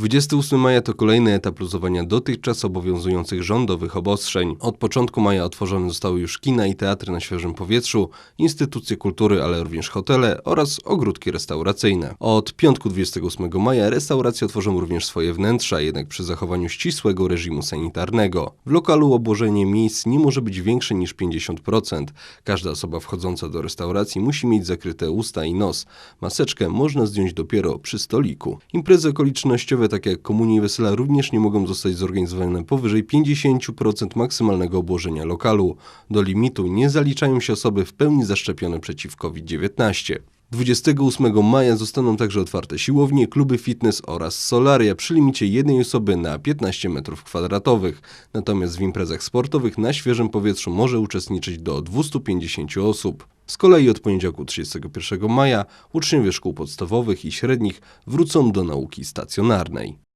28 maja to kolejny etap luzowania dotychczas obowiązujących rządowych obostrzeń. Od początku maja otworzone zostały już kina i teatry na świeżym powietrzu, instytucje kultury, ale również hotele oraz ogródki restauracyjne. Od piątku 28 maja restauracje otworzą również swoje wnętrza, jednak przy zachowaniu ścisłego reżimu sanitarnego. W lokalu obłożenie miejsc nie może być większe niż 50%. Każda osoba wchodząca do restauracji musi mieć zakryte usta i nos. Maseczkę można zdjąć dopiero przy stoliku. Imprezy okolicznościowe, takie jak komunie i wesela, również nie mogą zostać zorganizowane powyżej 50% maksymalnego obłożenia lokalu. Do limitu nie zaliczają się osoby w pełni zaszczepione przeciw COVID-19. 28 maja zostaną także otwarte siłownie, kluby fitness oraz solaria przy limicie jednej osoby na 15 m2. Natomiast w imprezach sportowych na świeżym powietrzu może uczestniczyć do 250 osób. Z kolei od poniedziałku 31 maja uczniowie szkół podstawowych i średnich wrócą do nauki stacjonarnej.